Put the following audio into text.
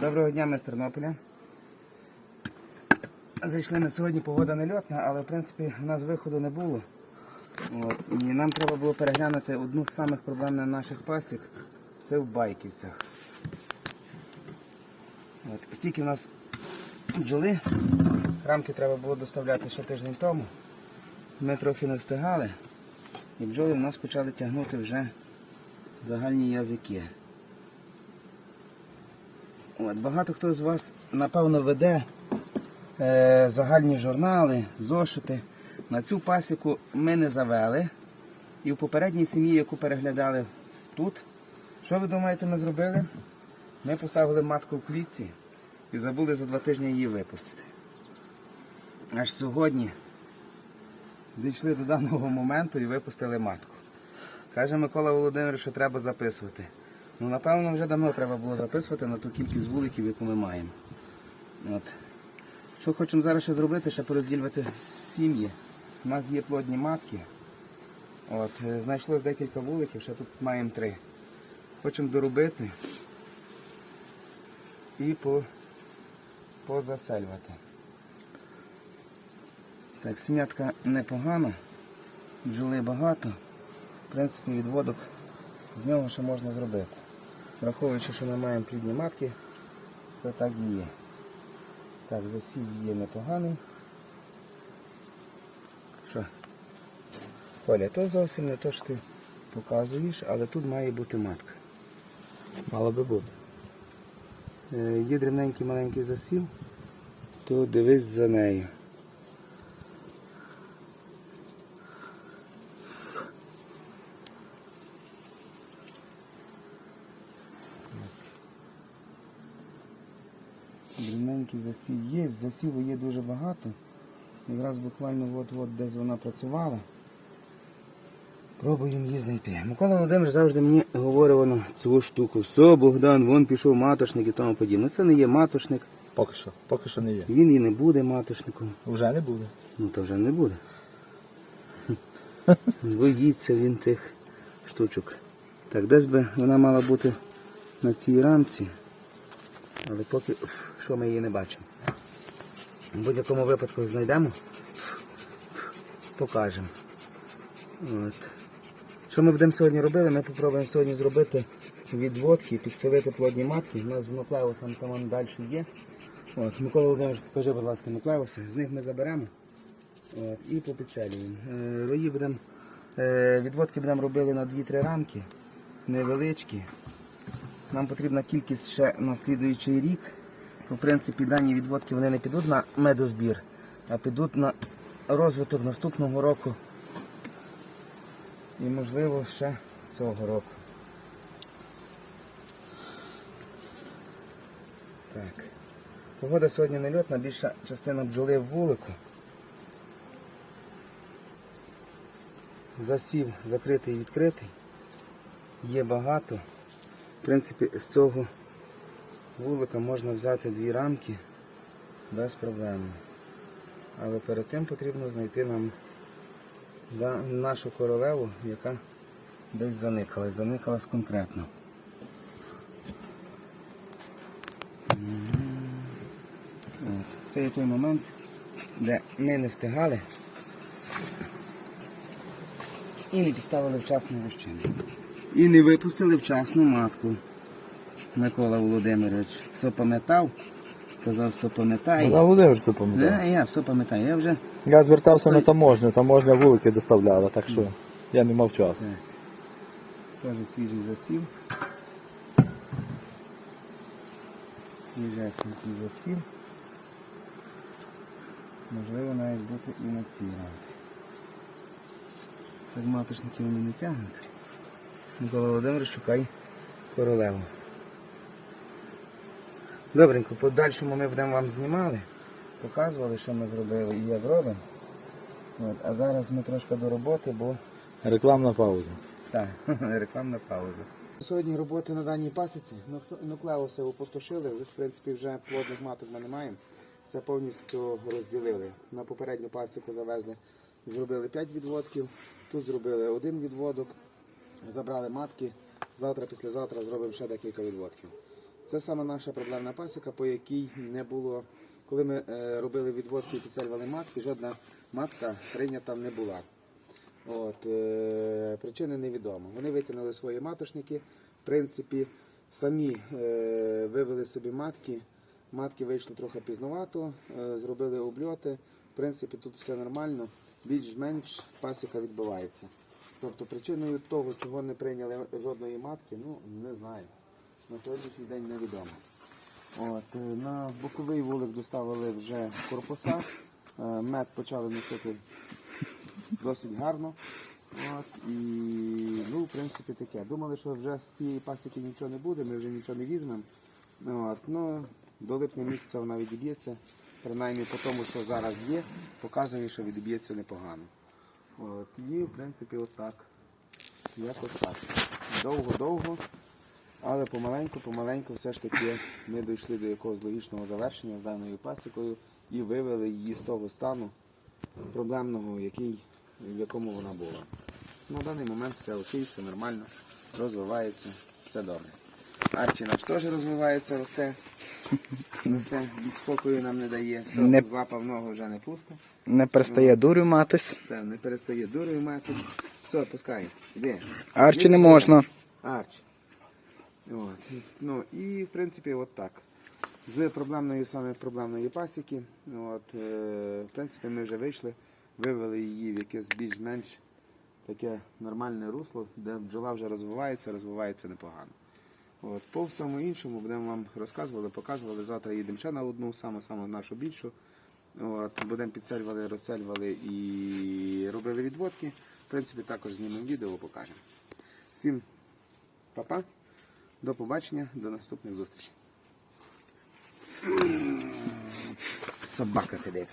Доброго дня, ми з Тернополя. Зайшли ми сьогодні, погода не льотна, але в принципі у нас виходу не було. От. І нам треба було переглянути одну з самих проблемних наших пасік. Це в байківцях. От. Стільки в нас бджоли. Рамки треба було доставляти ще тиждень тому. Ми трохи не встигали. І бджоли в нас почали тягнути вже загальні язики. От, багато хто з вас, напевно, веде е, загальні журнали, зошити. На цю пасіку ми не завели. І в попередній сім'ї, яку переглядали тут, що ви думаєте, ми зробили? Ми поставили матку в клітці і забули за два тижні її випустити. Аж сьогодні дійшли до даного моменту і випустили матку. Каже Микола Володимирович, що треба записувати. Ну, напевно, вже давно треба було записувати на ту кількість вуликів, яку ми маємо. От. Що хочемо зараз ще зробити, ще порозділювати сім'ї. У нас є плодні матки. От, е, знайшлось декілька вуликів, ще тут маємо три. Хочемо доробити і по, позасельвати. Так, сім'ятка непогана, бджоли багато. В принципі, відводок з нього ще можна зробити. Враховуючи, що ми маємо плідні матки, то так і є. Так, засів є непоганий. Що? Коля, то зовсім не те, що ти показуєш, але тут має бути матка. Мало би бути. Е, Є дрібненький маленький засів, то дивись за нею. Дрібненький засів є, засіву є дуже багато. Якраз буквально от-от десь вона працювала. Пробуємо її знайти. Микола Володимирович завжди мені говорив воно цю штуку. Все, Богдан, вон пішов матошник і тому подібне. Це не є матошник, Поки що. Поки що не є. він і не буде матошником. Вже не буде. Ну то вже не буде. Боїться він тих штучок. Так, десь би вона мала бути на цій рамці, але поки що ми її не бачимо. В будь-якому випадку знайдемо, покажемо. От. Що ми будемо сьогодні робити? Ми спробуємо сьогодні зробити відводки, підселити плодні матки. У нас в Нуклеусом там далі є. От, Микола Володимирович, покажи, будь ласка, нуклеуси. З них ми заберемо от, і попідселюємо. Е, Рої будемо, е, відводки будемо робили на 2-3 рамки, невеличкі. Нам потрібна кількість ще на слідуючий рік. В принципі, дані відводки вони не підуть на медозбір, а підуть на розвиток наступного року. І можливо ще цього року. Так. Погода сьогодні не льотна, більша частина бджоли в вулику. Засів закритий і відкритий. Є багато. В принципі, з цього вулика можна взяти дві рамки без проблем. Але перед тим потрібно знайти нам нашу королеву, яка десь заникала. Заникалась конкретно. Це є той момент, де ми не встигали і не підставили вчасну вощину. І не випустили вчасну матку. Микола Володимирович все пам'ятав, казав, все пам'ятає. Ну, Володимир це пам'ятає. Е, Я все пам'ятаю, я вже Я звертався на таможню, таможня вулики доставляла, так що я не мав часу. теж свіжий засів. Свіжесенький засів. Можливо навіть бути і на цій рамці. Так маточники вони не тягнуть. Микола Володимирович шукай королеву. Добренько, в подальшому ми будемо вам знімали, показували, що ми зробили і як робимо. От, а зараз ми трошки до роботи, бо Рекламна пауза. так, рекламна пауза. Сьогодні роботи на даній пасіці. Нук- Нуклеуси опустошили, в принципі, вже плодних маток ми не маємо. Все повністю розділили. На попередню пасіку завезли, зробили 5 відводків, тут зробили один відводок, забрали матки. Завтра, післязавтра зробимо ще декілька відводків. Це саме наша проблемна пасіка, по якій не було, коли ми е, робили відводку і підсалювали матки, жодна матка прийнята не була. От, е, причини невідомо. Вони витягнули свої матошники, в принципі, самі е, вивели собі матки. Матки вийшли трохи пізнувато, е, зробили обльоти. В принципі, тут все нормально, більш-менш пасіка відбувається. Тобто причиною того, чого не прийняли жодної матки, ну не знаю. На сьогоднішній день невідомо. От, е, на боковий вулик доставили вже корпуса. Е, Мед почали носити досить гарно. От, і, ну, в принципі, таке. Думали, що вже з цієї пасіки нічого не буде, ми вже нічого не візьмемо. От, ну, до липня місяця вона відіб'ється. Принаймні по тому, що зараз є, показує, що відіб'ється непогано. От, і, в принципі, отак. Якось так. Довго-довго. Але помаленьку, помаленьку все ж таки ми дійшли до якогось логічного завершення з даною пасікою і вивели її з того стану проблемного, який, в якому вона була. На даний момент все окей, все нормально, розвивається, все добре. Арчі наш теж розвивається, росте. Від спокою нам не дає. Все, Не- Лапа в ногу вже не пусто. Не перестає дурю матись. Та, не перестає дурою матись. Все, пускай. Іди. Арчі не можна. Арч. От. Ну і в принципі от так. З проблемної саме проблемної пасіки. От, е, в принципі, ми вже вийшли, вивели її в якесь більш-менш таке нормальне русло, де бджола вже розвивається, розвивається непогано. От, по всьому іншому будемо вам розказували, показували. Завтра їдемо ще на одну, саме саме нашу більшу. От, будемо підсельвали, розсельвали і робили відводки. В принципі, також знімемо відео, покажемо. Всім па-па, до побачення, до наступних зустрічей. Собака ти де.